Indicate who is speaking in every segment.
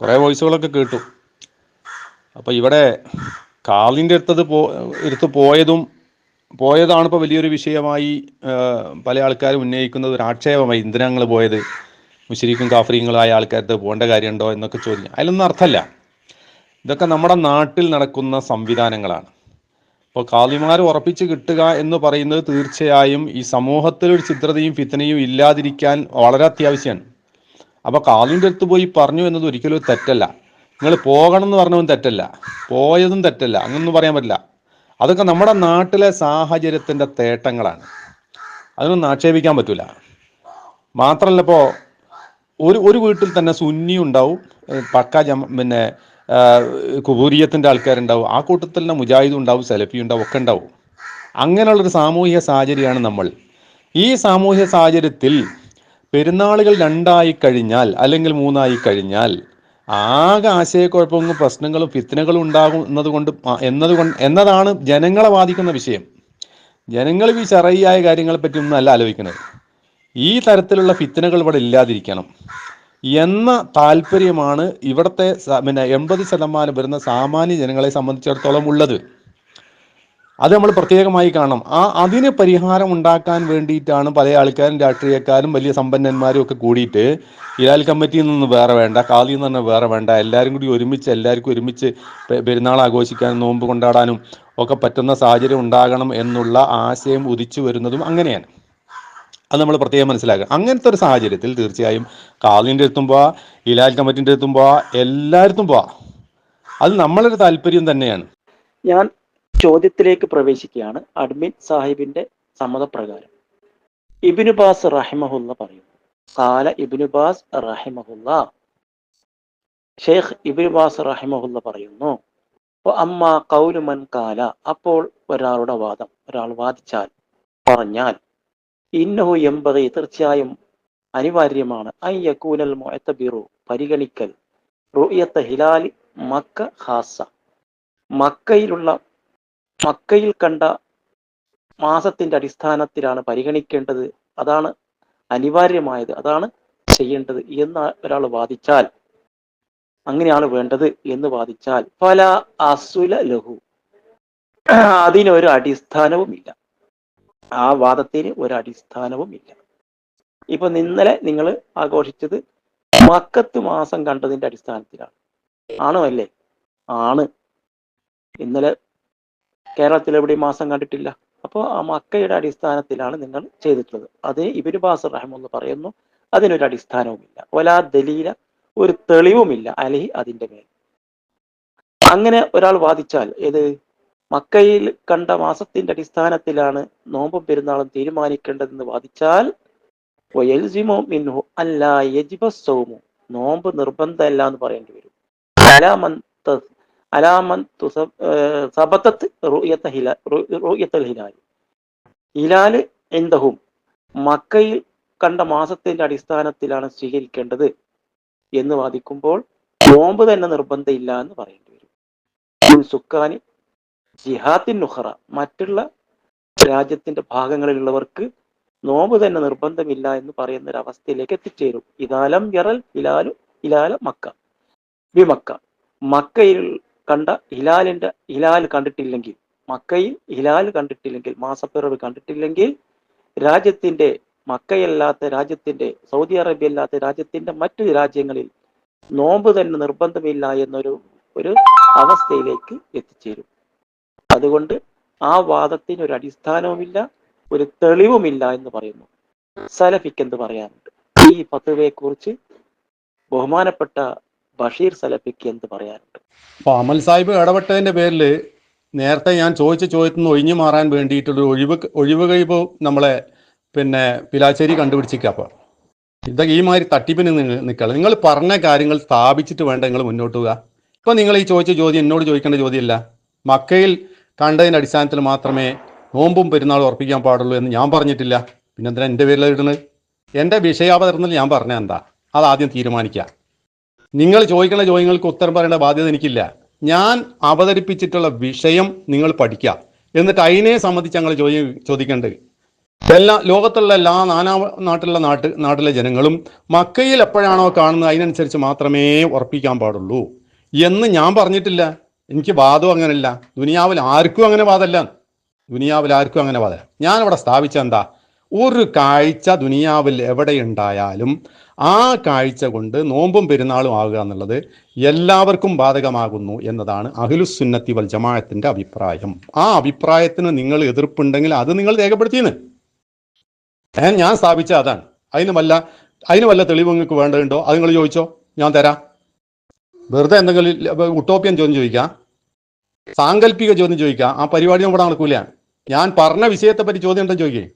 Speaker 1: കുറേ വോയിസുകളൊക്കെ കേട്ടു. അപ്പോൾ ഇവിടെ കാലിന്റെ അടുത്തത് പോ എടുത്ത് പോയതും പോയതാണ് ഇപ്പോൾ വലിയൊരു വിഷയമായി പല ആൾക്കാരും ഉന്നയിക്കുന്നത് ഒരു ആക്ഷേപമായി. എന്തിനാ നിങ്ങൾ പോയത്? മുഷരിക്കും കാഫ്രീങ്ങളായ ആൾക്കാർക്ക് പോകേണ്ട കാര്യമുണ്ടോ എന്നൊക്കെ ചോദിക്കും അതിലൊന്നും അർത്ഥമല്ല ഇതൊക്കെ നമ്മുടെ നാട്ടിൽ നടക്കുന്ന സംവിധാനങ്ങളാണ്. അപ്പോൾ കാളിമാർ ഉറപ്പിച്ച് കിട്ടുക എന്ന് പറയുന്നത് തീർച്ചയായും ഈ സമൂഹത്തിൽ ഒരു ചിത്രതയും ഫിത്തനയും ഇല്ലാതിരിക്കാൻ വളരെ അത്യാവശ്യമാണ്. അപ്പോൾ കാലിന്റെ അടുത്ത് പോയി പറഞ്ഞു എന്നത് ഒരിക്കലും തെറ്റല്ല. നിങ്ങൾ പോകണം എന്ന് പറഞ്ഞതും തെറ്റല്ല. പോയതും തെറ്റല്ല. അങ്ങനൊന്നും പറയാൻ പറ്റില്ല. അതൊക്കെ നമ്മുടെ നാട്ടിലെ സാഹചര്യത്തിന്റെ തേട്ടങ്ങളാണ്. അതിനൊന്നും ആക്ഷേപിക്കാൻ പറ്റില്ല മാത്രമല്ല ഇപ്പോ ഒരു ഒരു വീട്ടിൽ തന്നെ സുന്നി ഉണ്ടാവും പക്ക ജമ പിന്നെ കുബൂരിയത്തിന്റെ ആൾക്കാരുണ്ടാവും ആ കൂട്ടത്തിൽ തന്നെ മുജാഹിദും ഉണ്ടാവും സെലഫി ഉണ്ടാവും ഒക്കെ ഉണ്ടാവും. അങ്ങനെയുള്ളൊരു സാമൂഹിക സാഹചര്യമാണ് നമ്മൾ. ഈ സാമൂഹിക സാഹചര്യത്തിൽ പെരുന്നാളുകൾ രണ്ടായി കഴിഞ്ഞാൽ അല്ലെങ്കിൽ മൂന്നായി കഴിഞ്ഞാൽ ആകെ ആശയക്കുഴപ്പങ്ങളും പ്രശ്നങ്ങളും ഫിത്തനകളും ഉണ്ടാകും എന്നതുകൊണ്ട് എന്നതുകൊണ്ട് എന്നതാണ് ജനങ്ങളെ ബാധിക്കുന്ന വിഷയം. ജനങ്ങൾ ഈ ചെറിയായ കാര്യങ്ങളെ പറ്റി ഒന്നും അല്ല ആലോചിക്കുന്നത്. ഈ തരത്തിലുള്ള ഫിത്തനകൾ ഇവിടെ ഇല്ലാതിരിക്കണം. എന്ന താല്പര്യമാണ് ഇവിടുത്തെ പിന്നെ എൺപത് ശതമാനം വരുന്ന സാമാന്യ ജനങ്ങളെ സംബന്ധിച്ചിടത്തോളം ഉള്ളത്. അത് നമ്മൾ പ്രത്യേകമായി കാണണം. ആ അതിന് പരിഹാരം ഉണ്ടാക്കാൻ വേണ്ടിയിട്ടാണ് പല ആൾക്കാരും രാഷ്ട്രീയക്കാരും വലിയ സമ്പന്നന്മാരും ഒക്കെ കൂടിയിട്ട് ഇലാൽ കമ്മിറ്റിയിൽ നിന്ന് വേറെ വേണ്ട കാലിൽ നിന്ന് തന്നെ വേറെ വേണ്ട എല്ലാവരും കൂടി ഒരുമിച്ച് എല്ലാവർക്കും ഒരുമിച്ച് പെരുന്നാൾ ആഘോഷിക്കാനും നോമ്പ് കൊണ്ടാടാനും ഒക്കെ പറ്റുന്ന സാഹചര്യം ഉണ്ടാകണം എന്നുള്ള ആശയം ഉദിച്ചു വരുന്നതും അങ്ങനെയാണ്. അത് നമ്മൾ പ്രത്യേകം മനസ്സിലാക്കുക അങ്ങനത്തെ ഒരു സാഹചര്യത്തിൽ തീർച്ചയായും കാലിന്റെ അടുത്തും പോവാ ഇലാൽ കമ്മിറ്റിന്റെ അടുത്തും പോവാ എല്ലായിടത്തും പോവാ. അത് നമ്മളൊരു താല്പര്യം തന്നെയാണ്.
Speaker 2: ഞാൻ ചോദ്യത്തിലേക്ക് പ്രവേശിക്കുകയാണ് അഡ്മിൻ സാഹിബിന്റെ സമ്മതപ്രകാരം. ഇബിനു ബാസ് റഹിമഹുല്ല പറയുന്നു. കാല ഇബിനു ബാസ് റഹിമഹുല്ല. ഷെയ്ഖ് ഇബിനു ബാസ് റഹിമഹുല്ല പറയുന്നു "വ അമ്മ കൗലുമൻ കാല. അപ്പോൾ ഒരാളുടെ വാദം ഒരാൾ വാദിച്ചാൽ പറഞ്ഞാൽ ഇന്നഹു എമ്പതി തീർച്ചയായും അനിവാര്യമാണ്. ഐ യക്കൂനൽ മുഅത്തബിറു പരിഗണിക്കൽ. റുയത്ത ഹിലാലി മക്ക ഹാസ മക്കയിലുള്ള മക്കയിൽ കണ്ട മാസത്തിന്റെ അടിസ്ഥാനത്തിലാണ് പരിഗണിക്കേണ്ടത്. അതാണ് അനിവാര്യമായത്. അതാണ് ചെയ്യേണ്ടത് എന്ന് ഒരാൾ വാദിച്ചാൽ അങ്ങനെയാണ് വേണ്ടത് എന്ന് വാദിച്ചാൽ പല അസുല ലഹു. അതിനൊരു അടിസ്ഥാനവുമില്ല ആ വാദത്തിന് ഒരു അടിസ്ഥാനവുമില്ല ഇപ്പൊ ഇന്നലെ നിങ്ങൾ ആഘോഷിച്ചത് മക്കത്ത് മാസം കണ്ടതിന്റെ അടിസ്ഥാനത്തിലാണ്. ആണോ അല്ലേ? ആണ്. ഇന്നലെ കേരളത്തിൽ എവിടെയും മാസം കണ്ടിട്ടില്ല. അപ്പോൾ ആ മക്കയുടെ അടിസ്ഥാനത്തിലാണ് നിങ്ങൾ ചെയ്തിട്ടുള്ളത്. അത് ഇബിനു ബാസ് റഹ്മെന്ന് പറയുന്നു അതിനൊരു അടിസ്ഥാനവുമില്ല. ഒലാ ദലീല ഒരു തെളിവുമില്ല അലഹി അതിന്റെ മേൽ. അങ്ങനെ ഒരാൾ വാദിച്ചാൽ ഏത്? മക്കയിൽ കണ്ട മാസത്തിന്റെ അടിസ്ഥാനത്തിലാണ് നോമ്പും പെരുന്നാളും തീരുമാനിക്കേണ്ടതെന്ന് വാദിച്ചാൽ നോമ്പ് നിർബന്ധമല്ല എന്ന് പറയേണ്ടി വരും. ഏർ സബത്തത്ത് ഹിലാൽ എന്തഹും? മക്കയിൽ കണ്ട മാസത്തിന്റെ അടിസ്ഥാനത്തിലാണ് സ്വീകരിക്കേണ്ടത് എന്ന് വാദിക്കുമ്പോൾ നോമ്പ് തന്നെ നിർബന്ധമില്ല എന്ന് പറയേണ്ടി വരും. സുക്കാനി ജിഹാത്തിൻ നുഹറ മറ്റുള്ള രാജ്യത്തിന്റെ ഭാഗങ്ങളിലുള്ളവർക്ക് നോമ്പ് തന്നെ നിർബന്ധമില്ല എന്ന് പറയുന്ന ഒരു അവസ്ഥയിലേക്ക് എത്തിച്ചേരും. ഇതാലം യറൽ ഇലാലു ഇലാല മക്ക. ബി മക്ക. മക്കയിൽ കണ്ട ഹിലാലിന്റെ ഹിലാൽ കണ്ടിട്ടില്ലെങ്കിൽ മക്കയിൽ ഹിലാൽ കണ്ടിട്ടില്ലെങ്കിൽ മാസപ്പിറവ് കണ്ടിട്ടില്ലെങ്കിൽ രാജ്യത്തിന്റെ മക്കയല്ലാത്ത രാജ്യത്തിന്റെ സൗദി അറേബ്യ അല്ലാത്ത രാജ്യത്തിന്റെ മറ്റു രാജ്യങ്ങളിൽ നോമ്പ് തന്നെ നിർബന്ധമില്ല എന്നൊരു ഒരു അവസ്ഥയിലേക്ക് എത്തിച്ചേരും. അതുകൊണ്ട് ആ വാദത്തിന് ഒരു അടിസ്ഥാനവുമില്ല ഒരു തെളിവുമില്ല എന്ന് പറയുന്നു. സലഫിക്ക് എന്ത് പറയാനുണ്ട്? ഈ പത്തുവയെ കുറിച്ച് ബഹുമാനപ്പെട്ട ബഷീർ സലഫിക്ക് എന്ത് പറയാനുണ്ട്?
Speaker 1: അപ്പോൾ അമൽ സാഹിബ് ഇടപെട്ടതിന്റെ പേരിൽ നേരത്തെ ഞാൻ ചോദിച്ച ചോദ്യത്തിൽ നിന്ന് ഒഴിഞ്ഞു മാറാൻ വേണ്ടിയിട്ടുള്ള ഒഴിവ് ഒഴിവ് കഴിവ് നമ്മളെ പിന്നെ പിലാശ്ശേരി കണ്ടുപിടിച്ചിരിക്കുക അപ്പോൾ ഇതൊക്കെ ഈ മാതിരി തട്ടിപ്പിന് നിൽക്കുക നിങ്ങൾ പറഞ്ഞ കാര്യങ്ങൾ സ്ഥാപിച്ചിട്ട് വേണ്ട നിങ്ങൾ മുന്നോട്ട് പോവുക. ഇപ്പൊ നിങ്ങൾ ഈ ചോദിച്ച ചോദ്യം എന്നോട് ചോദിക്കേണ്ട ചോദ്യമല്ല. മക്കയിൽ കണ്ടതിന്റെ അടിസ്ഥാനത്തിൽ മാത്രമേ നോമ്പും പെരുന്നാളും ഉറപ്പിക്കാൻ പാടുള്ളൂ എന്ന് ഞാൻ പറഞ്ഞിട്ടില്ല. പിന്നെ എന്തിനാ എന്റെ പേരിൽ ഇടുന്നത്? എന്റെ വിഷയാവതരണത്തിൽ ഞാൻ പറഞ്ഞ എന്താ? അതാദ്യം തീരുമാനിക്കുക. നിങ്ങൾ ചോദിക്കുന്ന ചോദ്യങ്ങൾക്ക് ഉത്തരം പറയേണ്ട ബാധ്യത എനിക്കില്ല. ഞാൻ അവതരിപ്പിച്ചിട്ടുള്ള വിഷയം നിങ്ങൾ പഠിക്കുക. എന്നിട്ട് അതിനെ സംബന്ധിച്ച് ഞങ്ങൾ ചോദ്യം ചോദിക്കേണ്ടത്. എല്ലാ ലോകത്തുള്ള എല്ലാ നാനാ നാട്ടിലുള്ള നാട്ട് നാട്ടിലെ ജനങ്ങളും മക്കയിൽ എപ്പോഴാണോ കാണുന്നത് അതിനനുസരിച്ച് മാത്രമേ ഉറപ്പിക്കാൻ പാടുള്ളൂ. എന്ന് ഞാൻ പറഞ്ഞിട്ടില്ല. എനിക്ക് വാദവും അങ്ങനെയല്ല. ദുനിയാവിൽ ആർക്കും അങ്ങനെ വാദമല്ല ദുനിയാവിൽ ആർക്കും അങ്ങനെ വാദമല്ല ഞാൻ അവിടെ സ്ഥാപിച്ച എന്താ? ഒരു കാഴ്ച ദുനിയാവിൽ എവിടെയുണ്ടായാലും ആ കാഴ്ച കൊണ്ട് നോമ്പും പെരുന്നാളും ആകുക എന്നുള്ളത് എല്ലാവർക്കും ബാധകമാകുന്നു എന്നതാണ് അഖിലുസുന്നത്തി വൽ ജമാഅത്തിന്റെ അഭിപ്രായം. ആ അഭിപ്രായത്തിന് നിങ്ങൾ എതിർപ്പുണ്ടെങ്കിൽ അത് നിങ്ങൾ രേഖപ്പെടുത്തിയെന്ന്. ഞാൻ സ്ഥാപിച്ച അതാണ്. അതിന് വല്ല അതിന് വല്ല തെളിവ് നിങ്ങൾക്ക് വേണ്ടതുണ്ടോ? അത് നിങ്ങൾ ചോദിച്ചോ? ഞാൻ തരാം. വെറുതെ എന്തെങ്കിലും ഉട്ടോപ്യൻ ചോദ്യം ചോദിക്കാം? സാങ്കല്പിക ചോദ്യം ചോദിക്കാം? ആ പരിപാടി നമ്മുടെ നടക്കൂല. ഞാൻ പറഞ്ഞ വിഷയത്തെ പറ്റി ചോദ്യം ഉണ്ടെന്ന് ചോദിക്കേ.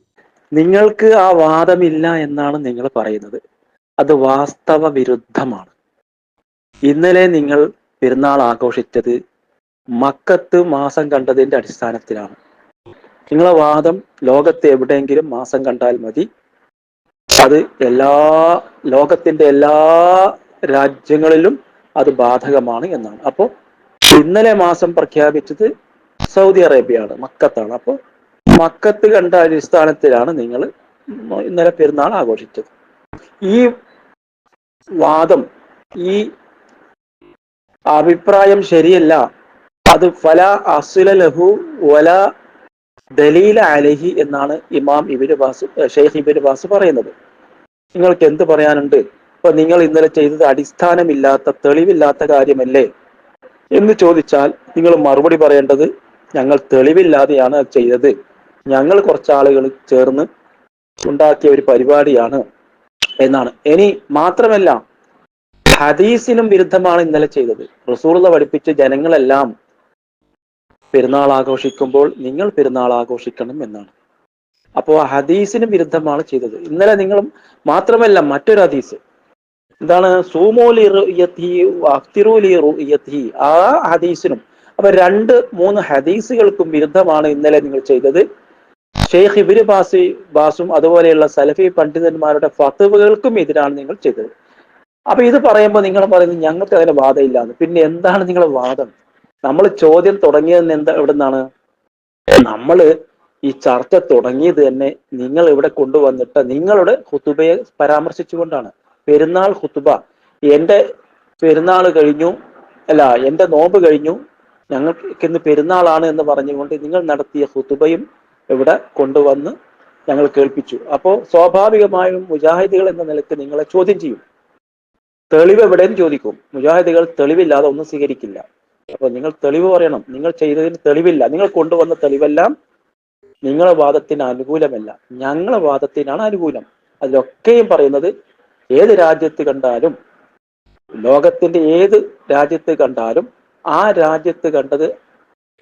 Speaker 2: നിങ്ങൾക്ക് ആ വാദമില്ല എന്നാണ് നിങ്ങൾ പറയുന്നത്. അത് വാസ്തവ വിരുദ്ധമാണ് ഇന്നലെ നിങ്ങൾ പെരുന്നാൾ ആഘോഷിച്ചത് മക്കത്ത് മാസം കണ്ടതിന്റെ അടിസ്ഥാനത്തിലാണ്. നിങ്ങളെ വാദം ലോകത്ത് എവിടെയെങ്കിലും മാസം കണ്ടാൽ മതി. അത് എല്ലാ ലോകത്തിന്റെ എല്ലാ രാജ്യങ്ങളിലും അത് ബാധകമാണ് എന്നാണ്. അപ്പോൾ ഇന്നലെ മാസം പ്രഖ്യാപിച്ചത് സൗദി അറേബ്യയാണ് മക്കത്താണ്. അപ്പോൾ മക്കത്ത് കണ്ട അടിസ്ഥാനത്തിലാണ് നിങ്ങൾ ഇന്നലെ പെരുന്നാൾ ആഘോഷിച്ചത്. ഈ വാദം ഈ അഭിപ്രായം ശരിയല്ല. അത് ഫല അസുല ലഹു വല ദലീല അലഹി എന്നാണ് ഇമാം ഇബിന് ബാസ് ഷെയ്ഖ് ഇബിന് ബാസ് പറയുന്നത്. നിങ്ങൾക്ക് എന്ത് പറയാനുണ്ട്? ഇപ്പൊ നിങ്ങൾ ഇന്നലെ ചെയ്തത് അടിസ്ഥാനമില്ലാത്ത തെളിവില്ലാത്ത കാര്യമല്ലേ? എന്ന് ചോദിച്ചാൽ നിങ്ങൾ മറുപടി പറയേണ്ടത് ഞങ്ങൾ തെളിവില്ലാതെയാണ് ചെയ്തത്. ഞങ്ങൾ കുറച്ച് ആളുകൾ ചേർന്ന് ഉണ്ടാക്കിയ ഒരു പരിപാടിയാണ് എന്നാണ്. ഇനി മാത്രമല്ല ഹദീസിനും വിരുദ്ധമാണ് ഇന്നലെ ചെയ്തത്. റസൂർല പഠിപ്പിച്ച് ജനങ്ങളെല്ലാം പെരുന്നാൾ ആഘോഷിക്കുമ്പോൾ നിങ്ങൾ പെരുന്നാൾ ആഘോഷിക്കണം എന്നാണ്. അപ്പോൾ ഹദീസിനും വിരുദ്ധമാണ് ചെയ്തത്. ഇന്നലെ നിങ്ങളും മാത്രമല്ല മറ്റൊരു ഹദീസ്. എന്താണ്? സൂമോലി ആ ഹദീസിനും അപ്പൊ രണ്ട് മൂന്ന് ഹദീസുകൾക്കും വിരുദ്ധമാണ് ഇന്നലെ നിങ്ങൾ ചെയ്തത്. ഷെയ്ഖ് ഇബിന് ബാസി ബാസും അതുപോലെയുള്ള സലഫി പണ്ഡിതന്മാരുടെ ഫത്തുവകൾക്കും എതിരാണ് നിങ്ങൾ ചെയ്തത്. അപ്പൊ ഇത് പറയുമ്പോൾ നിങ്ങൾ പറയുന്നത് ഞങ്ങൾക്ക് അതിന് വാദമില്ലാന്ന്. പിന്നെ എന്താണ് നിങ്ങളുടെ വാദം? നമ്മൾ ചോദ്യം തുടങ്ങിയത് എന്താ എവിടെ നിന്നാണ് നമ്മൾ ഈ ചർച്ച തുടങ്ങിയത് തന്നെ നിങ്ങൾ ഇവിടെ കൊണ്ടുവന്നിട്ട് നിങ്ങളുടെ ഹുത്തുബയെ പരാമർശിച്ചുകൊണ്ടാണ്. പെരുന്നാൾ ഹുത്തുബ എന്റെ പെരുന്നാൾ കഴിഞ്ഞു അല്ല എന്റെ നോമ്പ് കഴിഞ്ഞു. ഞങ്ങൾക്ക് ഇന്ന് പെരുന്നാളാണ് എന്ന് പറഞ്ഞുകൊണ്ട് നിങ്ങൾ നടത്തിയ ഹുത്തുബയും ഇവിടെ കൊണ്ടുവന്ന് ഞങ്ങൾ കേൾപ്പിച്ചു. അപ്പോൾ സ്വാഭാവികമായും മുജാഹിദികൾ എന്ന നിലയ്ക്ക് നിങ്ങളെ ചോദ്യം ചെയ്യും. തെളിവ് എവിടെയും ചോദിക്കും. മുജാഹിദികൾ തെളിവില്ലാതെ ഒന്നും സ്വീകരിക്കില്ല. അപ്പൊ നിങ്ങൾ തെളിവ് പറയണം. നിങ്ങൾ ചെയ്തതിന് തെളിവില്ല. നിങ്ങൾ കൊണ്ടുവന്ന തെളിവെല്ലാം നിങ്ങളെ വാദത്തിന് അനുകൂലമല്ല. ഞങ്ങളെ വാദത്തിനാണ് അനുകൂലം. അതിലൊക്കെയും പറയുന്നത് ഏത് രാജ്യത്ത് കണ്ടാലും ലോകത്തിന്റെ ഏത് രാജ്യത്ത് കണ്ടാലും ആ രാജ്യത്ത് കണ്ടത്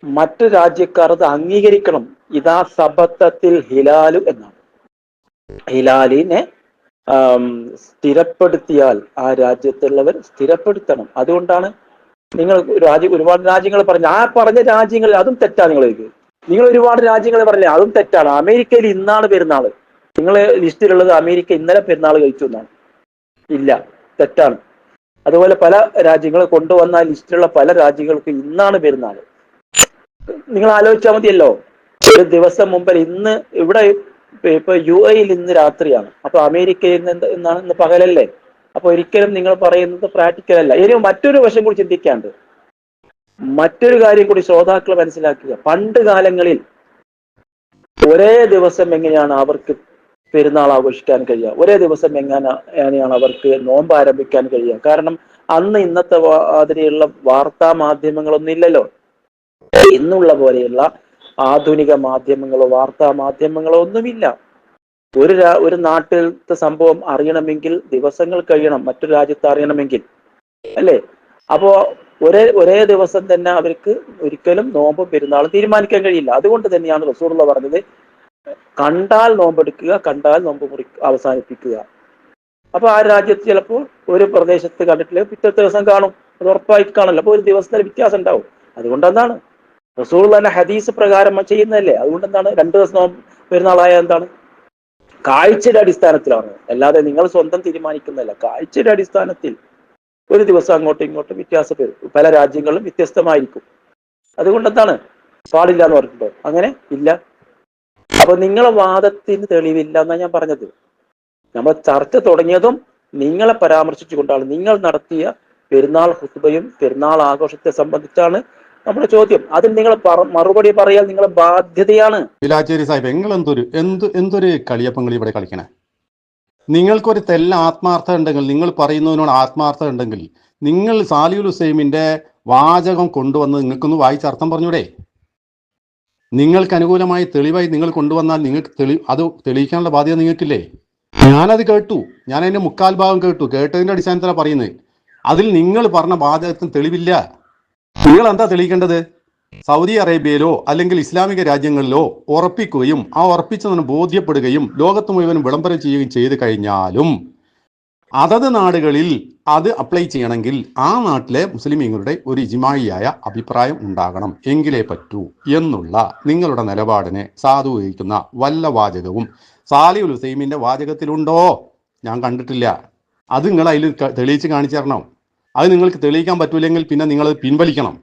Speaker 2: മറ്റു രാജ്യക്കാർ അത് അംഗീകരിക്കണം. ഇതാ സബത്തത്തിൽ ഹിലാലു എന്നാണ്. ഹിലാലിനെ സ്ഥിരപ്പെടുത്തിയാൽ ആ രാജ്യത്തുള്ളവർ സ്ഥിരപ്പെടുത്തണം. അതുകൊണ്ടാണ് നിങ്ങൾ രാജ്യ ഒരുപാട് രാജ്യങ്ങൾ പറഞ്ഞു ആ പറഞ്ഞ രാജ്യങ്ങൾ അതും തെറ്റാണ് നിങ്ങൾക്ക് നിങ്ങൾ ഒരുപാട് രാജ്യങ്ങൾ പറഞ്ഞില്ലേ അതും തെറ്റാണ്. അമേരിക്കയിൽ ഇന്നാണ് പെരുന്നാൾ. നിങ്ങളെ ലിസ്റ്റിലുള്ളത് അമേരിക്ക ഇന്നലെ പെരുന്നാൾ കഴിച്ചു എന്നാണ്. ഇല്ല തെറ്റാണ്. അതുപോലെ പല രാജ്യങ്ങൾ കൊണ്ടുവന്ന ലിസ്റ്റിലുള്ള പല രാജ്യങ്ങൾക്കും ഇന്നാണ് പെരുന്നാൾ. നിങ്ങൾ ആലോചിച്ചാൽ മതിയല്ലോ. ഒരു ദിവസം മുമ്പ് ഇന്ന് ഇവിടെ ഇപ്പൊ യു എയിൽ ഇന്ന് രാത്രിയാണ്. അപ്പൊ അമേരിക്കയിൽ നിന്ന് ഇന്ന് പകലല്ലേ? അപ്പൊ ഒരിക്കലും നിങ്ങൾ പറയുന്നത് പ്രാക്ടിക്കൽ അല്ല. ഇനി മറ്റൊരു വശം കൂടി ചിന്തിക്കാണ്ട്. മറ്റൊരു കാര്യം കൂടി ശ്രോതാക്കൾ മനസ്സിലാക്കുക. പണ്ട് കാലങ്ങളിൽ ഒരേ ദിവസം എങ്ങനെയാണ് അവർക്ക് പെരുന്നാൾ ആഘോഷിക്കാൻ കഴിയുക? ഒരേ ദിവസം എങ്ങനെയാണ് അവർക്ക് നോമ്പ് ആരംഭിക്കാൻ കഴിയുക? കാരണം അന്ന് ഇന്നത്തെ മാതിരിയുള്ള വാർത്താ മാധ്യമങ്ങളൊന്നും ഇല്ലല്ലോ. ഇന്നുള്ള പോലെയുള്ള ആധുനിക മാധ്യമങ്ങളോ വാർത്താ മാധ്യമങ്ങളോ ഒന്നുമില്ല. ഒരു ഒരു നാട്ടിലത്തെ സംഭവം അറിയണമെങ്കിൽ ദിവസങ്ങൾ കഴിയണം മറ്റൊരു രാജ്യത്ത് അറിയണമെങ്കിൽ. അല്ലേ? അപ്പോ ഒരേ ഒരേ ദിവസം തന്നെ അവർക്ക് ഒരിക്കലും നോമ്പ് പെരുന്നാൾ തീരുമാനിക്കാൻ കഴിയില്ല. അതുകൊണ്ട് തന്നെയാണ് റസൂറുള്ള പറഞ്ഞത് കണ്ടാൽ നോമ്പെടുക്കുക കണ്ടാൽ നോമ്പ് മുറി അവസാനിപ്പിക്കുക. അപ്പൊ ആ രാജ്യത്ത് ചിലപ്പോൾ ഒരു പ്രദേശത്ത് കണ്ടിട്ടില്ല പിറ്റത്തെ ദിവസം കാണും. അത് ഉറപ്പായി കാണല്ലോ അപ്പൊ ഒരു ദിവസത്തിന് വ്യത്യാസം ഉണ്ടാവും. അതുകൊണ്ട് എന്താണ് റസൂൾ തന്നെ ഹദീസ് പ്രകാരം ചെയ്യുന്നതല്ലേ? അതുകൊണ്ട് എന്താണ് രണ്ടു ദിവസം പെരുന്നാളായ എന്താണ്? കാഴ്ചയുടെ അടിസ്ഥാനത്തിലാണ്. അല്ലാതെ നിങ്ങൾ സ്വന്തം തീരുമാനിക്കുന്നതല്ല. കാഴ്ചയുടെ അടിസ്ഥാനത്തിൽ ഒരു ദിവസം അങ്ങോട്ടും ഇങ്ങോട്ടും വ്യത്യാസപ്പെടും പല രാജ്യങ്ങളിലും വ്യത്യസ്തമായിരിക്കും. അതുകൊണ്ട് എന്താണ് പാടില്ല എന്ന് പറഞ്ഞിട്ടുണ്ടോ? അങ്ങനെ ഇല്ല. അപ്പൊ നിങ്ങളെ വാദത്തിന് തെളിവില്ല എന്നാണ് ഞാൻ പറഞ്ഞത്. നമ്മൾ ചർച്ച തുടങ്ങിയതും നിങ്ങളെ പരാമർശിച്ചുകൊണ്ടാണ്. നിങ്ങൾ നടത്തിയ പെരുന്നാൾ ഹുസുബയും പെരുന്നാൾ ആഘോഷത്തെ സംബന്ധിച്ചാണ് നമ്മുടെ ചോദ്യം. അതിന് നിങ്ങൾ മറുപടി പറയാൻ നിങ്ങളെ ബാധ്യതയാണ്.
Speaker 1: വിലാച്ചേരി സാഹിബ് നിങ്ങൾ എന്തൊരു എന്ത് എന്തൊരു കളിയപ്പങ്ങൾ ഇവിടെ കളിക്കണേ? നിങ്ങൾക്കൊരു തെല്ല ആത്മാർത്ഥത ഉണ്ടെങ്കിൽ നിങ്ങൾ പറയുന്നതിനോട് ആത്മാർത്ഥത ഉണ്ടെങ്കിൽ നിങ്ങൾ സാലിയുൽ ഹുസൈമിന്റെ വാചകം കൊണ്ടുവന്ന് നിങ്ങൾക്കൊന്ന് വായിച്ച അർത്ഥം പറഞ്ഞൂടെ? നിങ്ങൾക്ക് അനുകൂലമായി തെളിവായി നിങ്ങൾ കൊണ്ടുവന്നാൽ നിങ്ങൾക്ക് തെളി അത് തെളിയിക്കാനുള്ള ബാധ്യത നിങ്ങൾക്കില്ലേ? ഞാനത് കേട്ടു. ഞാൻ അതിന്റെ മുക്കാൽ ഭാഗം കേട്ടു. കേട്ടതിന്റെ അടിസ്ഥാനത്തിലാണ് പറയുന്നത്. അതിൽ നിങ്ങൾ പറഞ്ഞ ബാധകത്തിന് തെളിവില്ല. നിങ്ങൾ എന്താ തെളിയിക്കേണ്ടത്? സൗദി അറേബ്യയിലോ അല്ലെങ്കിൽ ഇസ്ലാമിക രാജ്യങ്ങളിലോ ഉറപ്പിക്കുകയും ആ ഉറപ്പിച്ചതിന് ബോധ്യപ്പെടുകയും ലോകത്ത് മുഴുവൻ വിളംബരം ചെയ്യുകയും ചെയ്ത് കഴിഞ്ഞാലും അതത് നാടുകളിൽ അത് അപ്ലൈ ചെയ്യണമെങ്കിൽ ആ നാട്ടിലെ മുസ്ലിമീങ്ങളുടെ ഒരു ഇജിമായിയായ അഭിപ്രായം ഉണ്ടാകണം. എങ്കിലേ പറ്റൂ എന്നുള്ള നിങ്ങളുടെ നിലപാടിനെ സാധൂകരിക്കുന്ന വല്ല വാചകവും സാലിഉൽ ഹുസൈമിന്റെ വാചകത്തിലുണ്ടോ? ഞാൻ കണ്ടിട്ടില്ല. അത് നിങ്ങൾ അതിൽ തെളിയിച്ച് കാണിച്ചു തരണം. അത് നിങ്ങൾക്ക് തെളിയിക്കാൻ പറ്റൂലെങ്കിൽ പിന്നെ നിങ്ങൾ പിൻവലിക്കണം.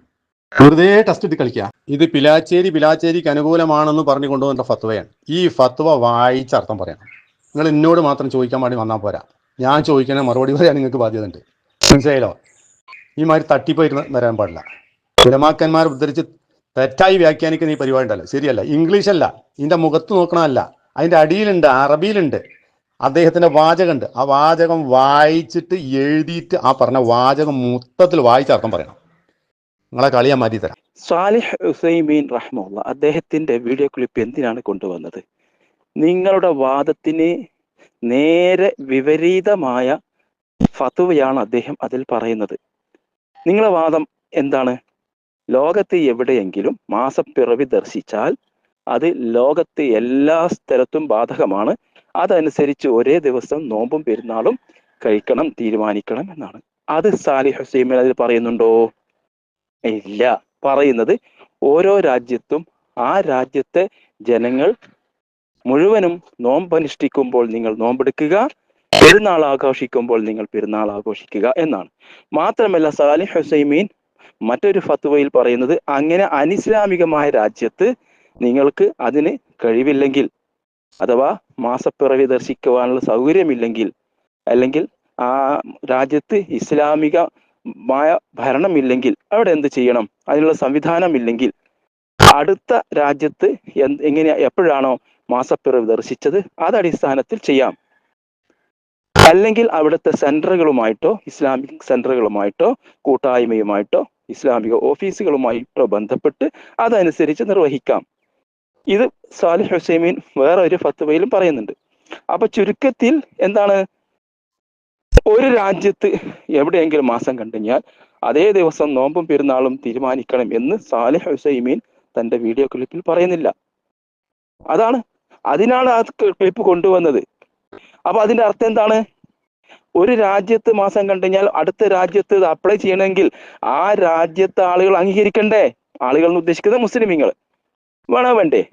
Speaker 1: വെറുതെ ടെസ്റ്റ് ഇട്ട് കളിക്കുക. ഇത് പിലാച്ചേരി പിലാച്ചേരിക്ക് അനുകൂലമാണെന്ന് പറഞ്ഞു കൊണ്ടുവന്ന ഫത്വയാണ്. ഈ ഫത്വ വായിച്ച അർത്ഥം പറയണം. നിങ്ങൾ എന്നോട് മാത്രം ചോദിക്കാൻ വേണ്ടി വന്നാൽ പോരാ. ഞാൻ ചോദിക്കണ മറുപടി പറയാൻ നിങ്ങൾക്ക് ബാധ്യത ഉണ്ട് മനസ്സിലായല്ലോ? ഈ മാതിരി തട്ടിപ്പോയിട്ട് വരാൻ പാടില്ല. ഉലമാക്കന്മാർ ഉദ്ധരിച്ച് തെറ്റായി വ്യാഖ്യാനിക്കുന്ന ഈ പരിപാടി ഉണ്ടല്ലോ. ശരിയല്ല. ഇംഗ്ലീഷല്ല. ഇതിന്റെ മുഖത്ത് നോക്കണമല്ല അതിന്റെ അടിയിലുണ്ട് അറബിയിലുണ്ട്. അദ്ദേഹത്തിന്റെ വാചകമുണ്ട്. ആ വാചകം വായിച്ചിട്ട് എഴുതിയിട്ട് ആ പറഞ്ഞ വാചകം മൊത്തത്തിൽ വായിച്ച അർത്ഥം പറയണം. നിങ്ങളെ കളിയാൻ മാറ്റി തരാം.
Speaker 2: സാലിഹ് ഹുസൈമീൻ റഹ്മുള്ള അദ്ദേഹത്തിന്റെ വീഡിയോ ക്ലിപ്പ് എന്തിനാണ് കൊണ്ടുവന്നത്? നിങ്ങളുടെ വാദത്തിന് നേരെ വിപരീതമായ ഫതുവയാണ് അദ്ദേഹം അതിൽ പറയുന്നത്. നിങ്ങളുടെ വാദം എന്താണ്? ലോകത്ത് എവിടെയെങ്കിലും മാസപ്പിറവി ദർശിച്ചാൽ അത് ലോകത്ത് എല്ലാ സ്ഥലത്തും ബാധകമാണ് അതനുസരിച്ച് ഒരേ ദിവസം നോമ്പും പെരുന്നാളും കഴിക്കണം തീരുമാനിക്കണം എന്നാണ്. അത് സാലി ഹുസൈമീൻ അതിൽ പറയുന്നുണ്ടോ? ഇല്ല. പറയുന്നത് ഓരോ രാജ്യത്തും ആ രാജ്യത്തെ ജനങ്ങൾ മുഴുവനും നോമ്പനുഷ്ഠിക്കുമ്പോൾ നിങ്ങൾ നോമ്പെടുക്കുക പെരുന്നാൾ ആഘോഷിക്കുമ്പോൾ നിങ്ങൾ പെരുന്നാൾ ആഘോഷിക്കുക എന്നാണ്. മാത്രമല്ല സാലിഹ് ഹുസൈമീൻ മറ്റൊരു ഫത്വയിൽ പറയുന്നത് അങ്ങനെ അനിസ്ലാമികമായ രാജ്യത്ത് നിങ്ങൾക്ക് അതിന് കഴിവില്ലെങ്കിൽ അഥവാ മാസപ്പിറവി ദർശിക്കുവാനുള്ള സൗകര്യമില്ലെങ്കിൽ അല്ലെങ്കിൽ ആ രാജ്യത്ത് ഇസ്ലാമികമായ ഭരണമില്ലെങ്കിൽ അവിടെ എന്ത് ചെയ്യണം? അതിനുള്ള സംവിധാനമില്ലെങ്കിൽ അടുത്ത രാജ്യത്ത് എങ്ങനെ എപ്പോഴാണോ മാസപ്പിറവി ദർശിച്ചത് അത് അടിസ്ഥാനത്തിൽ ചെയ്യാം. അല്ലെങ്കിൽ അവിടുത്തെ സെന്ററുകളുമായിട്ടോ ഇസ്ലാമിക് സെന്ററുകളുമായിട്ടോ കൂട്ടായ്മയുമായിട്ടോ ഇസ്ലാമിക ഓഫീസുകളുമായിട്ടോ ബന്ധപ്പെട്ട് അതനുസരിച്ച് നിർവഹിക്കാം. ഇത് സാലിഹ് ഹുസൈമീൻ വേറെ ഒരു ഫത്തുവയിലും പറയുന്നുണ്ട്. അപ്പൊ ചുരുക്കത്തിൽ എന്താണ്? ഒരു രാജ്യത്ത് എവിടെയെങ്കിലും മാസം കണ്ടുകഴിഞ്ഞാൽ അതേ ദിവസം നോമ്പും പെരുന്നാളും തീരുമാനിക്കണം എന്ന് സാലിഹ് ഹുസൈമീൻ തന്റെ വീഡിയോ ക്ലിപ്പിൽ പറയുന്നില്ല. അതാണ്. അതിനാണ് ആ ക്ലിപ്പ് കൊണ്ടുവന്നത്. അപ്പൊ അതിന്റെ അർത്ഥം എന്താണ്? ഒരു രാജ്യത്ത് മാസം കണ്ടുകഴിഞ്ഞാൽ അടുത്ത രാജ്യത്ത് അപ്ലൈ ചെയ്യണമെങ്കിൽ ആ രാജ്യത്തെ ആളുകൾ അംഗീകരിക്കണ്ടേ? ആളുകൾ ഉദ്ദേശിക്കുന്നത് മുസ്ലിമീങ്ങൾ. വേണോ വേണ്ടേ?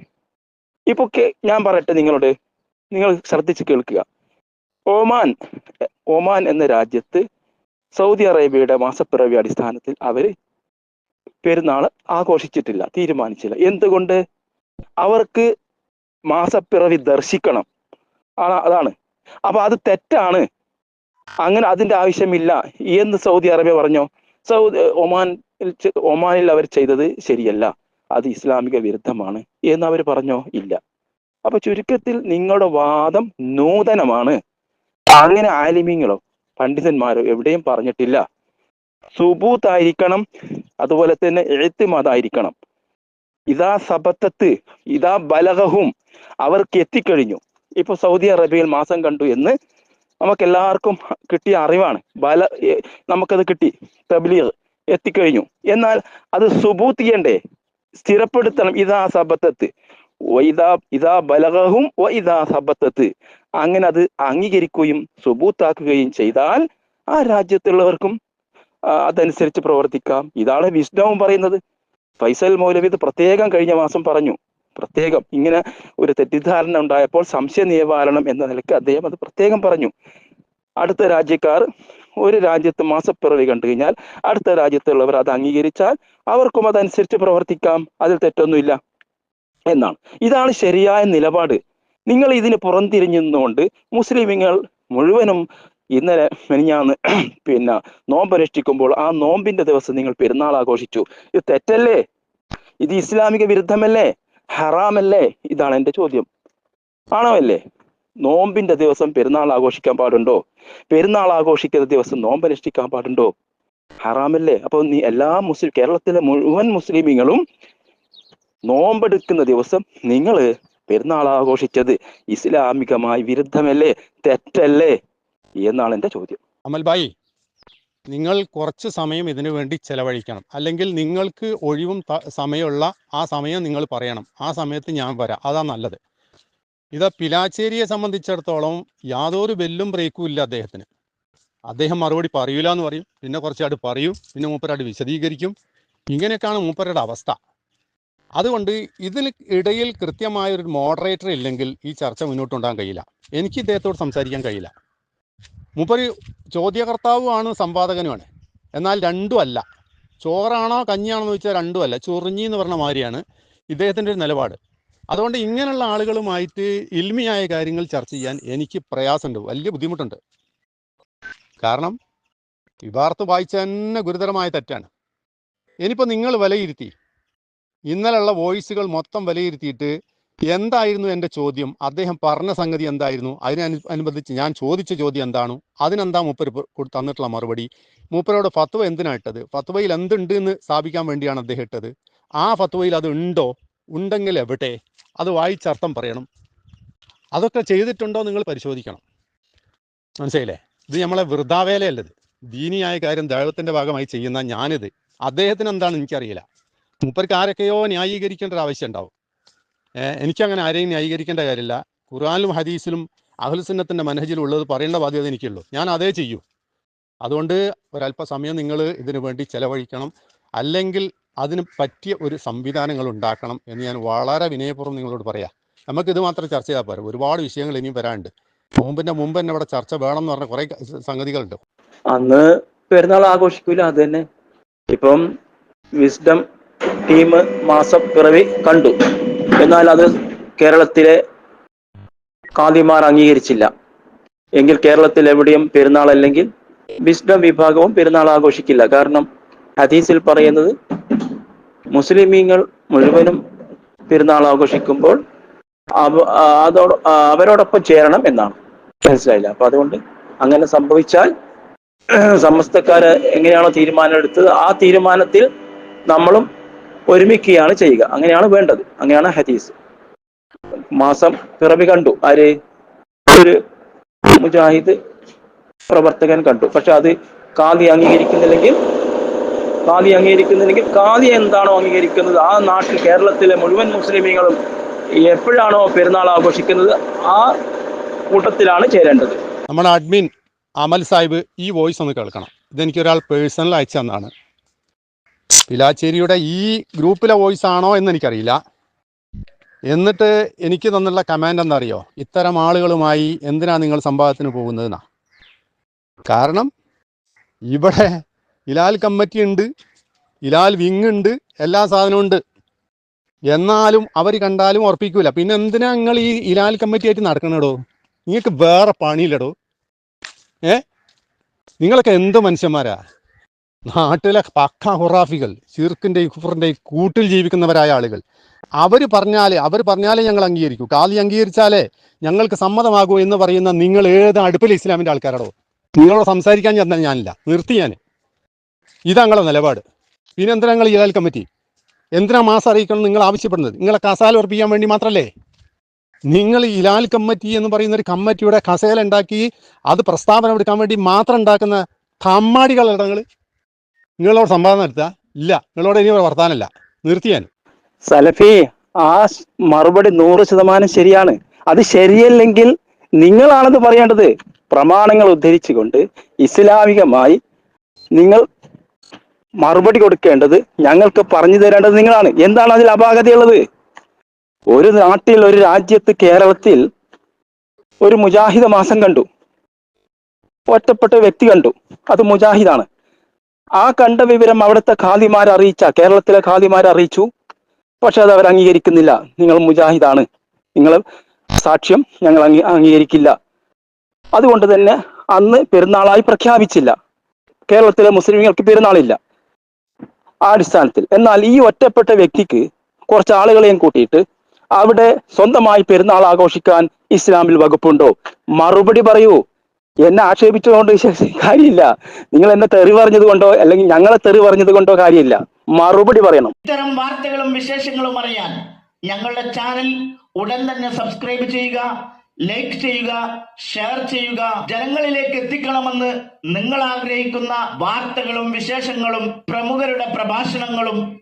Speaker 2: ഇപ്പൊ ഞാൻ പറയട്ടെ നിങ്ങളോട്. നിങ്ങൾ ശ്രദ്ധിച്ച് കേൾക്കുക. ഒമാൻ ഒമാൻ എന്ന രാജ്യത്ത് സൗദി അറേബ്യയുടെ മാസപ്പിറവി അടിസ്ഥാനത്തിൽ അവർ പെരുന്നാൾ ആഘോഷിച്ചിട്ടില്ല തീരുമാനിച്ചില്ല. എന്തുകൊണ്ട്? അവർക്ക് മാസപ്പിറവി ദർശിക്കണം. അതാണ്. അപ്പൊ അത് തെറ്റാണ്. അങ്ങനെ അതിന്റെ ആവശ്യമില്ല എന്ന് സൗദി അറേബ്യ പറഞ്ഞോ? സൗദി ഒമാൻ ഒമാനിൽ അവർ ചെയ്തത് ശരിയല്ല. അത് ഇസ്ലാമിക വിരുദ്ധമാണ് എന്ന് അവർ പറഞ്ഞോ? ഇല്ല. അപ്പൊ ചുരുക്കത്തിൽ നിങ്ങളുടെ വാദം നൂതനമാണ്. അങ്ങനെ ആലിമ്യങ്ങളോ പണ്ഡിതന്മാരോ എവിടെയും പറഞ്ഞിട്ടില്ല. സുബൂത്തായിരിക്കണം അതുപോലെ തന്നെ എഴുത്തുമതായിരിക്കണം. ഇതാ സബത്തത്ത് ഇതാ ബലഹവും അവർക്ക് എത്തിക്കഴിഞ്ഞു. ഇപ്പൊ സൗദി അറേബ്യയിൽ മാസം കണ്ടു എന്ന് നമുക്ക് എല്ലാവർക്കും കിട്ടിയ അറിവാണ്. ബല നമുക്കത് കിട്ടി തബ്ലീഗ് എത്തിക്കഴിഞ്ഞു. എന്നാൽ അത് സുബൂത്ത് ചെയ്യണ്ടേ? സ്ഥിരപ്പെടുത്തണം. ഇതാ സബത്തത്ത്. ഇതാ ഇതാ ബലകവും ഇതാ സബത്തത്ത്. അങ്ങനെ അത് അംഗീകരിക്കുകയും സുബൂത്താക്കുകയും ചെയ്താൽ ആ രാജ്യത്തുള്ളവർക്കും അതനുസരിച്ച് പ്രവർത്തിക്കാം. ഇതാണ് വിഷ്ണവും പറയുന്നത്. ഫൈസൽ മൗലവി ഇത് പ്രത്യേകം കഴിഞ്ഞ മാസം പറഞ്ഞു. പ്രത്യേകം. ഇങ്ങനെ ഒരു തെറ്റിദ്ധാരണ ഉണ്ടായപ്പോൾ സംശയ നിയവാരണം എന്ന നിലയ്ക്ക് അദ്ദേഹം അത് പ്രത്യേകം പറഞ്ഞു. അടുത്ത രാജ്യക്കാർ ഒരു രാജ്യത്ത് മാസപ്പിറവി കണ്ടു കഴിഞ്ഞാൽ അടുത്ത രാജ്യത്തുള്ളവർ അത് അംഗീകരിച്ചാൽ അവർക്കും അതനുസരിച്ച് പ്രവർത്തിക്കാം. അതിൽ തെറ്റൊന്നുമില്ല എന്നാണ്. ഇതാണ് ശരിയായ നിലപാട്. നിങ്ങൾ ഇതിന് പുറംതിരിഞ്ഞു മുസ്ലിമുകൾ മുഴുവനും ഇന്നലെ മെനിഞ്ഞാന്ന് പിന്നെ നോമ്പ് അനുഷ്ഠിക്കുമ്പോൾ ആ നോമ്പിന്റെ ദിവസം നിങ്ങൾ പെരുന്നാൾ ആഘോഷിച്ചു. ഇത് തെറ്റല്ലേ? ഇത് ഇസ്ലാമിക വിരുദ്ധമല്ലേ? ഹറാമല്ലേ? ഇതാണ് എന്റെ ചോദ്യം. ആണോ അല്ലേ? നോമ്പിന്റെ ദിവസം പെരുന്നാൾ ആഘോഷിക്കാൻ പാടുണ്ടോ? പെരുന്നാൾ ആഘോഷിക്കുന്ന ദിവസം നോമ്പ് അനുഷ്ഠിക്കാൻ പാടുണ്ടോ? ഹറാമല്ലേ? അപ്പൊ നീ എല്ലാ മുസ്ലിം കേരളത്തിലെ മുഴുവൻ മുസ്ലിമീങ്ങളും നോമ്പെടുക്കുന്ന ദിവസം നിങ്ങൾ പെരുന്നാൾ ആഘോഷിച്ചത് ഇസ്ലാമികമായി വിരുദ്ധമല്ലേ? തെറ്റല്ലേ? എന്നാണ് എന്റെ ചോദ്യം.
Speaker 1: അമൽ ഭായി നിങ്ങൾ കുറച്ച് സമയം ഇതിനു വേണ്ടി ചെലവഴിക്കണം. അല്ലെങ്കിൽ നിങ്ങൾക്ക് ഒഴിവും സമയമുള്ള ആ സമയം നിങ്ങൾ പറയണം. ആ സമയത്ത് ഞാൻ വരാം. അതാ നല്ലത്. ഇത് പിലാച്ചേരിയെ സംബന്ധിച്ചിടത്തോളം യാതൊരു ബെല്ലും ബ്രേക്കും ഇല്ല അദ്ദേഹത്തിന്. അദ്ദേഹം മറുപടി പറയൂല എന്ന് പറയും. പിന്നെ കുറച്ചായിട്ട് പറയും. പിന്നെ മൂപ്പരായിട്ട് വിശദീകരിക്കും. ഇങ്ങനെയൊക്കെയാണ് മൂപ്പരുടെ അവസ്ഥ. അതുകൊണ്ട് ഇതിന് ഇടയിൽ കൃത്യമായ ഒരു മോഡറേറ്റർ ഇല്ലെങ്കിൽ ഈ ചർച്ച മുന്നോട്ട് കൊണ്ടുപോകാൻ കഴിയില്ല. എനിക്ക് ഇദ്ദേഹത്തോട് സംസാരിക്കാൻ കഴിയില്ല. മൂപ്പര് ചോദ്യകർത്താവുമാണ് സംവാദകനുമാണ്. എന്നാൽ രണ്ടും അല്ല. ചോറാണോ കഞ്ഞിയാണോ എന്ന് ചോദിച്ചാൽ രണ്ടും അല്ല. ചൊറിഞ്ഞി എന്ന് പറഞ്ഞ മാതിരിയാണ് ഇദ്ദേഹത്തിന്റെ ഒരു നിലപാട്. അതുകൊണ്ട് ഇങ്ങനെയുള്ള ആളുകളുമായിട്ട് ഇൽമിയായ കാര്യങ്ങൾ ചർച്ച ചെയ്യാൻ എനിക്ക് പ്രയാസമുണ്ട്. വലിയ ബുദ്ധിമുട്ടുണ്ട്. കാരണം ഇവാർത്ത് വായിച്ച തന്നെ ഗുരുതരമായ തെറ്റാണ്. ഇനിയിപ്പോൾ നിങ്ങൾ വിലയിരുത്തി. ഇന്നലെയുള്ള വോയിസുകൾ മൊത്തം വിലയിരുത്തിയിട്ട് എന്തായിരുന്നു എന്റെ ചോദ്യം? അദ്ദേഹം പറഞ്ഞ സംഗതി എന്തായിരുന്നു? അതിനനു അനുബന്ധിച്ച് ഞാൻ ചോദിച്ച ചോദ്യം എന്താണ്? അതിനെന്താ കൊടു- തന്നിട്ടുള്ള മറുപടി? മൂപ്പരോട് ഫത്വ എന്തിനാണ് ഇട്ടത്? ഫത്വയിൽ എന്തുണ്ട് എന്ന് സ്ഥാപിക്കാൻ വേണ്ടിയാണ് അദ്ദേഹം ഇട്ടത്? ആ ഫത്വയിൽ അത് ഉണ്ടോ? ഉണ്ടെങ്കിൽ എവിടെ? അത് വായിച്ചർത്ഥം പറയണം. അതൊക്കെ ചെയ്തിട്ടുണ്ടോ നിങ്ങൾ പരിശോധിക്കണം. മനസ്സിലായില്ലേ? ഇത് നമ്മളെ വൃതാവേലയല്ലത്. ദീനിയായ കാര്യം ദൈവത്തിന്റെ ഭാഗമായി ചെയ്യുന്ന ഞാനിത്. അദ്ദേഹത്തിന് എന്താണെന്ന് എനിക്കറിയില്ല. മൂപ്പർക്ക് ആരൊക്കെയോ ന്യായീകരിക്കേണ്ട ഒരു ആവശ്യം ഉണ്ടാവും എനിക്കങ്ങനെ ആരെയും ന്യായീകരിക്കേണ്ട കാര്യമില്ല. ഖുറാനിലും ഹദീസിലും അഹ്ലുസുന്നത്തിന്റെ മനഹജിലും ഉള്ളത് പറയേണ്ട ബാധ്യത എനിക്കുള്ളൂ. ഞാൻ അതേ ചെയ്യൂ. അതുകൊണ്ട് ഒരല്പസമയം നിങ്ങൾ ഇതിനു വേണ്ടി ചെലവഴിക്കണം. അല്ലെങ്കിൽ അതിന് പറ്റിയ ഒരു സംവിധാനങ്ങൾ ഉണ്ടാക്കണം എന്ന് ഞാൻ വളരെ വിനയപൂർവം നിങ്ങളോട് പറയാം. ഇത് മാത്രം ചർച്ച ചെയ്താൽ പോരാ. ഒരുപാട് വിഷയങ്ങൾ ഇനിയും വരാനുണ്ട്. നോമ്പിന്റെ മുമ്പ് തന്നെ ഇവിടെ ചർച്ച വേണം എന്ന് പറഞ്ഞ കുറെ സംഗതികളുണ്ട്.
Speaker 2: അന്ന് പെരുന്നാൾ ആഘോഷിക്കൂല അത് തന്നെ. ഇപ്പം വിസ്ഡം ടീം മാസം പിറവി കണ്ടു. എന്നാൽ അത് കേരളത്തിലെ കാന്തിമാർ അംഗീകരിച്ചില്ല. എങ്കിൽ കേരളത്തിൽ എവിടെയും പെരുന്നാൾ അല്ലെങ്കിൽ വിസ്ഡം വിഭാഗവും പെരുന്നാൾ ആഘോഷിക്കില്ല. കാരണം ഹദീസിൽ പറയുന്നത് മുസ്ലിമീങ്ങൾ മുഴുവനും പെരുന്നാൾ ആഘോഷിക്കുമ്പോൾ അവരോടൊപ്പം ചേരണം എന്നാണ്. മനസ്സിലായില്ല. അപ്പൊ അതുകൊണ്ട് അങ്ങനെ സംഭവിച്ചാൽ സമസ്തക്കാര് എങ്ങനെയാണോ തീരുമാനം എടുത്തത് ആ തീരുമാനത്തിൽ നമ്മളും ഒരുമിക്കുകയാണ് ചെയ്യുക. അങ്ങനെയാണ് വേണ്ടത്. അങ്ങനെയാണ് ഹദീസ്. മാസം പിറവി കണ്ടു. ആര്? ഒരു മുജാഹിദ് പ്രവർത്തകൻ കണ്ടു. പക്ഷെ അത് കാതി അംഗീകരിക്കുന്നില്ലെങ്കിൽ കാതി അംഗീകരിക്കുന്നില്ലെങ്കിൽ കാതി എന്താണോ അംഗീകരിക്കുന്നത് ആ നാട്ടിൽ കേരളത്തിലെ മുഴുവൻ മുസ്ലിമീങ്ങളും എപ്പോഴാണോ പെരുന്നാൾ ആഘോഷിക്കുന്നത് ആ കൂട്ടത്തിലാണ് ചേരേണ്ടത്.
Speaker 1: നമ്മുടെ അഡ്മിൻ അമൽ സാഹിബ് ഈ വോയിസ് ഒന്ന് കേൾക്കണം. ഇതെനിക്ക് ഒരാൾ പേഴ്സണൽ അയച്ചു തന്നാണ്. പിലാച്ചേരിയുടെ ഈ ഗ്രൂപ്പിലെ വോയിസ് ആണോ എന്ന് എനിക്കറിയില്ല. എന്നിട്ട് എനിക്ക് തന്നുള്ള കമാൻഡ് എന്താ അറിയോ ഇത്തരം ആളുകളുമായി എന്തിനാ നിങ്ങൾ സംഭവത്തിന് പോകുന്നതെന്നാ. കാരണം ഇവിടെ ഇലാൽ കമ്മിറ്റി ഉണ്ട് ഇലാൽ വിങ് ഉണ്ട് എല്ലാ സാധനവും ഉണ്ട്. എന്നാലും അവർ കണ്ടാലും ഉറപ്പിക്കൂല. പിന്നെ എന്തിനാ നിങ്ങൾ ഈ ഇലാൽ കമ്മിറ്റി ആയിട്ട് നടക്കണടോ? നിങ്ങൾക്ക് വേറെ പണിയില്ലടോ. ഏ? നിങ്ങളൊക്കെ എന്ത് മനുഷ്യന്മാരാ? നാട്ടിലെ പക്ക ഹുറാഫികൾ ചീർക്കിന്റെയും കുഫറിന്റെയും കൂട്ടിൽ ജീവിക്കുന്നവരായ ആളുകൾ. അവർ പറഞ്ഞാലേ അവർ പറഞ്ഞാലേ ഞങ്ങൾ അംഗീകരിക്കൂ. കാലി അംഗീകരിച്ചാലേ ഞങ്ങൾക്ക് സമ്മതമാകൂ എന്ന് പറയുന്ന നിങ്ങൾ ഏത് അടുപ്പിലെ ഇസ്ലാമിന്റെ ആൾക്കാരാടോ? നിങ്ങളോട് സംസാരിക്കാൻ ചെന്നാൽ ഞാനില്ല. നിർത്തി ഞാൻ ഇതാ നിലപാട്. പിന്നെ എന്തിനാ നിങ്ങൾ ഇയാൽ കമ്മിറ്റി എന്തിനാ മാസം അറിയിക്കണം നിങ്ങൾ ആവശ്യപ്പെടുന്നത്? നിങ്ങളെ കസാല ഉറപ്പിക്കാൻ വേണ്ടി മാത്രമല്ലേ നിങ്ങൾ ഇലാൽ കമ്മിറ്റി എന്ന് പറയുന്ന ഒരു കമ്മിറ്റിയുടെ കസേല ഉണ്ടാക്കി അത് പ്രസ്താവന എടുക്കാൻ വേണ്ടി മാത്രം ഉണ്ടാക്കുന്ന കമ്മാടികളല്ല നിങ്ങൾ? നിങ്ങളോട് സംവാദം നടത്തുക ഇല്ല. നിങ്ങളോട് ഇനി വർത്താനല്ല. നിർത്തിയാൻ
Speaker 2: സലഫി ആ മറുപടി നൂറ് ശതമാനം ശരിയാണ്. അത് ശരിയല്ലെങ്കിൽ നിങ്ങളാണെന്ന് പറയേണ്ടത്. പ്രമാണങ്ങൾ ഉദ്ധരിച്ചുകൊണ്ട് ഇസ്ലാമികമായി നിങ്ങൾ മറുപടി കൊടുക്കേണ്ടത് ഞങ്ങൾക്ക് പറഞ്ഞു തരേണ്ടത് നിങ്ങളാണ്. എന്താണ് അതിൽ അപാകതയുള്ളത്? ഒരു നാട്ടിൽ ഒരു രാജ്യത്ത് കേരളത്തിൽ ഒരു മുജാഹിദ മാസം കണ്ടു. ഒറ്റപ്പെട്ട വ്യക്തി കണ്ടു. അത് മുജാഹിദാണ്. ആ കണ്ട വിവരം അവിടുത്തെ ഖാദിമാർ അറിയിച്ച കേരളത്തിലെ ഖാദിമാർ അറിയിച്ചു. പക്ഷെ അത് അവർ അംഗീകരിക്കുന്നില്ല. നിങ്ങൾ മുജാഹിദാണ്. നിങ്ങൾ സാക്ഷ്യം ഞങ്ങൾ അംഗീ അംഗീകരിക്കില്ല. അതുകൊണ്ട് തന്നെ അന്ന് പെരുന്നാളായി പ്രഖ്യാപിച്ചില്ല. കേരളത്തിലെ മുസ്ലിങ്ങൾക്ക് പെരുന്നാളില്ല. ആ അടിസ്ഥാനത്തിൽ. എന്നാൽ ഈ ഒറ്റപ്പെട്ട വ്യക്തിക്ക് കുറച്ച് ആളുകളെയും കൂട്ടിയിട്ട് അവിടെ സ്വന്തമായി പെരുന്നാൾ ആഘോഷിക്കാൻ ഇസ്ലാമിൽ വകുപ്പുണ്ടോ? മറുപടി പറയൂ. എന്നെ ആക്ഷേപിച്ചതുകൊണ്ട് കാര്യമില്ല. നിങ്ങൾ എന്നെ തെറി പറഞ്ഞത് കൊണ്ടോ അല്ലെങ്കിൽ ഞങ്ങളെ തെറി പറഞ്ഞത് കൊണ്ടോ കാര്യമില്ല. മറുപടി പറയണം.
Speaker 3: ഇത്തരം വാർത്തകളും വിശേഷങ്ങളും അറിയാൻ ഞങ്ങളുടെ ചാനൽ ഉടൻ തന്നെ സബ്സ്ക്രൈബ് ചെയ്യുക ലൈക്ക് ചെയ്യുക ഷെയർ ചെയ്യുക. ജനങ്ങളിലേക്ക് എത്തിക്കണമെന്ന് നിങ്ങൾ ആഗ്രഹിക്കുന്ന വാർത്തകളും വിശേഷങ്ങളും പ്രമുഖരുടെ പ്രഭാഷണങ്ങളും